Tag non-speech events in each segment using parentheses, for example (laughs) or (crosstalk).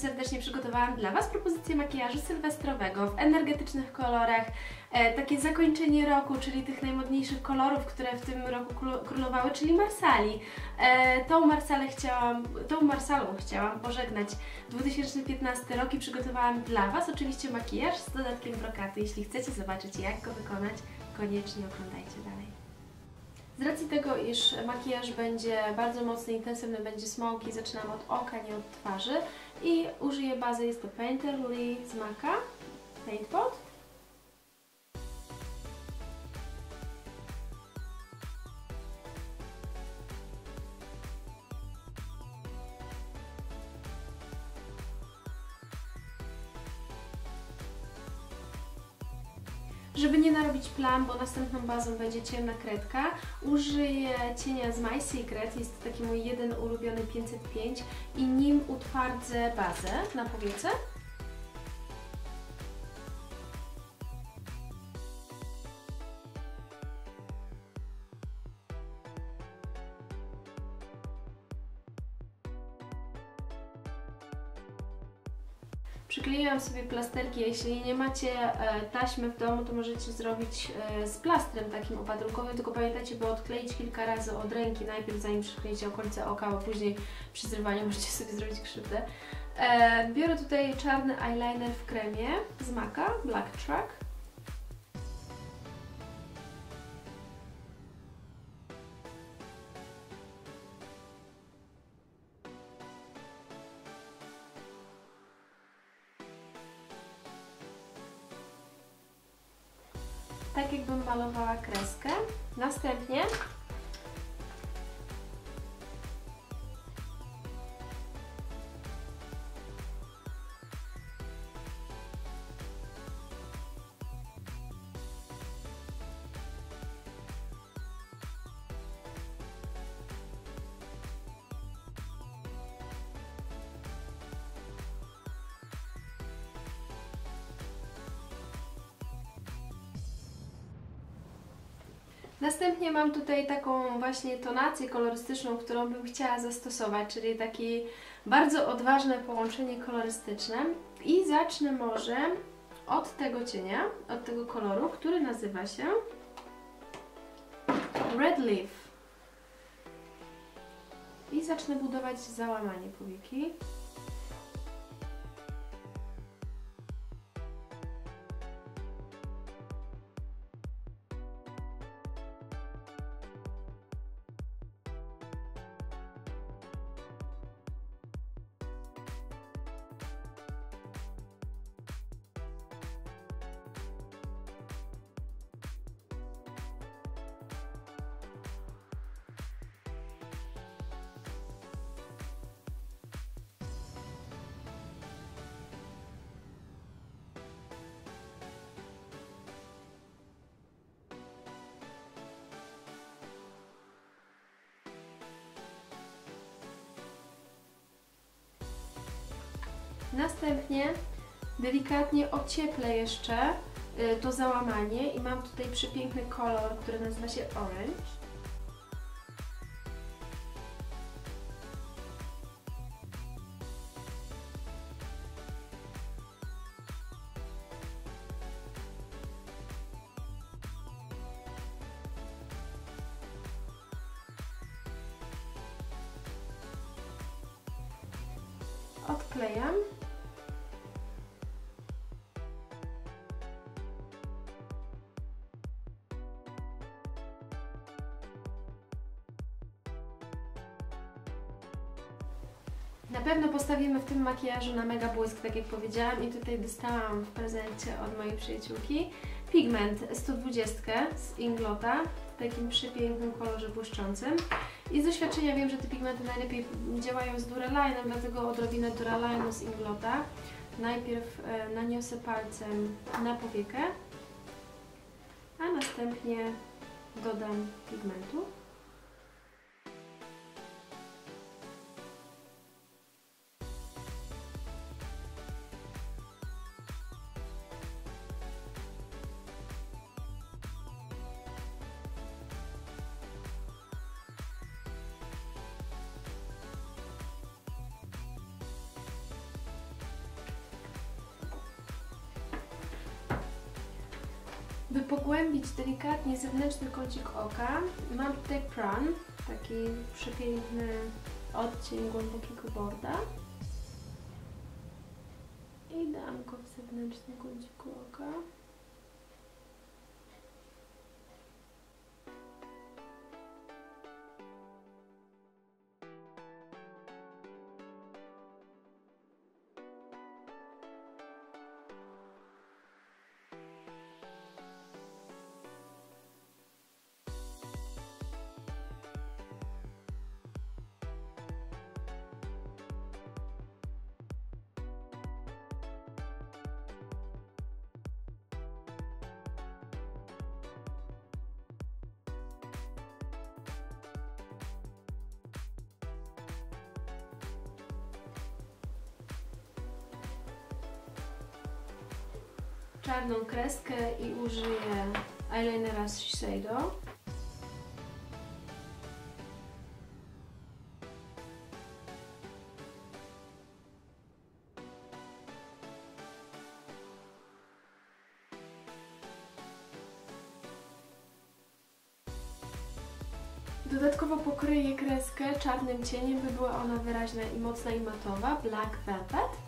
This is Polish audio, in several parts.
serdecznie. Przygotowałam dla Was propozycję makijażu sylwestrowego w energetycznych kolorach. E, takie zakończenie roku, czyli tych najmodniejszych kolorów, które w tym roku królowały, czyli marsali. E, tą, marsalę chciałam, tą marsalą chciałam pożegnać 2015 rok i przygotowałam dla Was oczywiście makijaż z dodatkiem brokaty. Jeśli chcecie zobaczyć jak go wykonać, koniecznie oglądajcie dalej. Z racji tego, iż makijaż będzie bardzo mocny, intensywny, będzie smoky, zaczynam od oka, nie od twarzy i użyję bazy, jest to Painterly z Maka, Paint Żeby nie narobić plam, bo następną bazą będzie ciemna kredka, użyję cienia z My Secret, jest to taki mój jeden ulubiony 505 i nim utwardzę bazę na powiece. Przykleiłam sobie plasterki, jeśli nie macie e, taśmy w domu, to możecie zrobić e, z plastrem takim opatrukowym, tylko pamiętajcie, by odkleić kilka razy od ręki, najpierw zanim przykleicie okolice oka, a później przy zrywaniu (laughs) możecie sobie zrobić krzywdę. E, biorę tutaj czarny eyeliner w kremie z Maka, Black Track. Tak jakbym malowała kreskę. Następnie Następnie mam tutaj taką właśnie tonację kolorystyczną, którą bym chciała zastosować, czyli takie bardzo odważne połączenie kolorystyczne. I zacznę może od tego cienia, od tego koloru, który nazywa się Red Leaf. I zacznę budować załamanie powieki. Następnie delikatnie ocieplę jeszcze y, to załamanie i mam tutaj przepiękny kolor, który nazywa się Orange. Odklejam. Na pewno postawimy w tym makijażu na mega błysk, tak jak powiedziałam i tutaj dostałam w prezencie od mojej przyjaciółki pigment 120 z Inglota w takim przepięknym kolorze błyszczącym. I z doświadczenia wiem, że te pigmenty najlepiej działają z Duralinem, dlatego odrobinę Duralinu z Inglota. Najpierw e, naniosę palcem na powiekę, a następnie dodam pigmentu. By pogłębić delikatnie zewnętrzny kącik oka, mam tutaj Pran, taki przepiękny odcień głębokiego borda. I dam go w zewnętrznym kąciku oka. Czarną kreskę i użyję eyelinera z Shiseido. Dodatkowo pokryję kreskę czarnym cieniem, by była ona wyraźna i mocna i matowa, Black Velvet.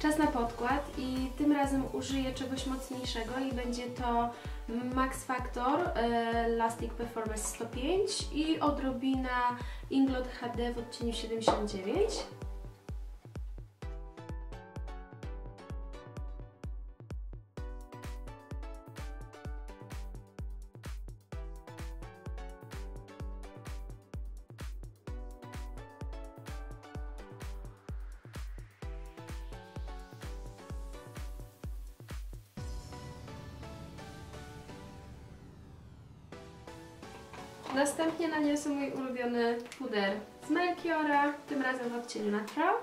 Czas na podkład i tym razem użyję czegoś mocniejszego i będzie to Max Factor e, Lastic Performance 105 i odrobina Inglot HD w odcieniu 79. Następnie naniosę mój ulubiony puder z Melchiora, tym razem w odcieniu Natural.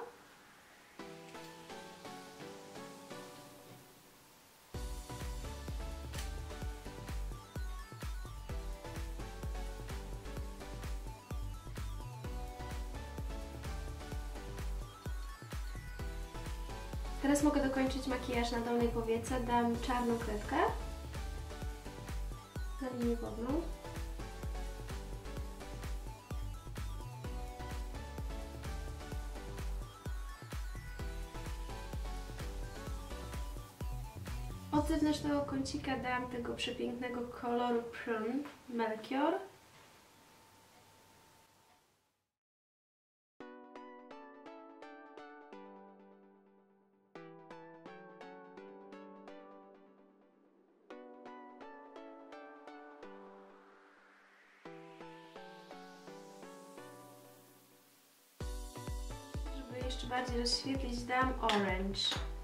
Teraz mogę dokończyć makijaż na dolnej powiece. Dam czarną kredkę na linię wodną. Od zewnętrznego kącika dam tego przepięknego koloru Prune Melchior. Żeby jeszcze bardziej rozświetlić, dam Orange.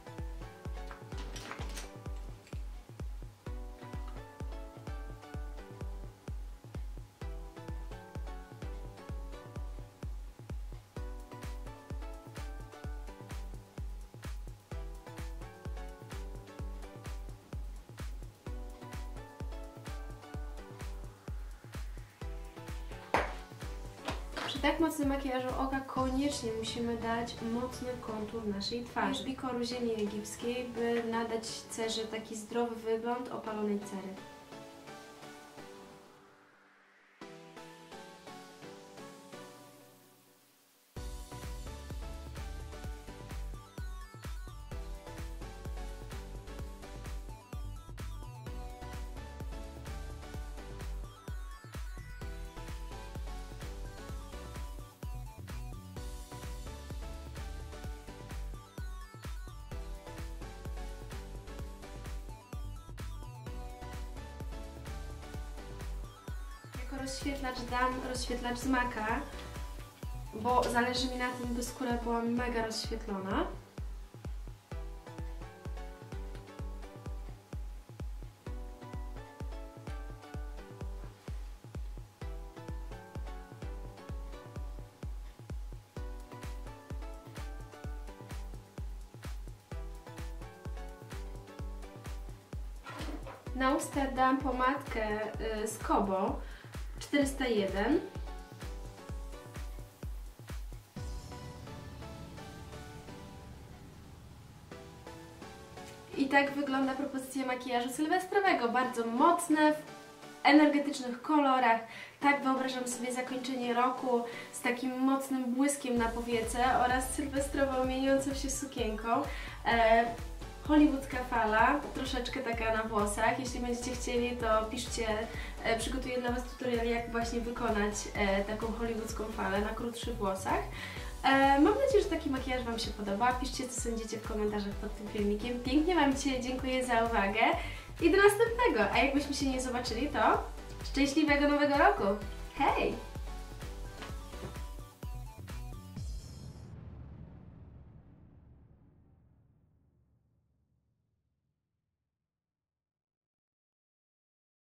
Tak mocnym makijażu oka koniecznie musimy dać mocny kontur naszej twarzy. Bikoru ziemi egipskiej, by nadać cerze taki zdrowy wygląd opalonej cery. jako rozświetlacz dam rozświetlacz z maka, bo zależy mi na tym, by skóra była mega rozświetlona. Na usta dam pomadkę y, z Kobo. 401. I tak wygląda propozycja makijażu sylwestrowego. Bardzo mocne, energetycznych kolorach. Tak wyobrażam sobie zakończenie roku z takim mocnym błyskiem na powiece oraz sylwestrową mieniącą się sukienką. E, hollywoodzka fala, troszeczkę taka na włosach. Jeśli będziecie chcieli, to piszcie, e, przygotuję dla Was tutorial, jak właśnie wykonać e, taką hollywoodzką falę na krótszych włosach. E, mam nadzieję, że taki makijaż Wam się podoba. Piszcie, co sądzicie w komentarzach pod tym filmikiem. Pięknie Wam dzisiaj dziękuję za uwagę i do następnego. A jakbyśmy się nie zobaczyli, to szczęśliwego nowego roku! Hej!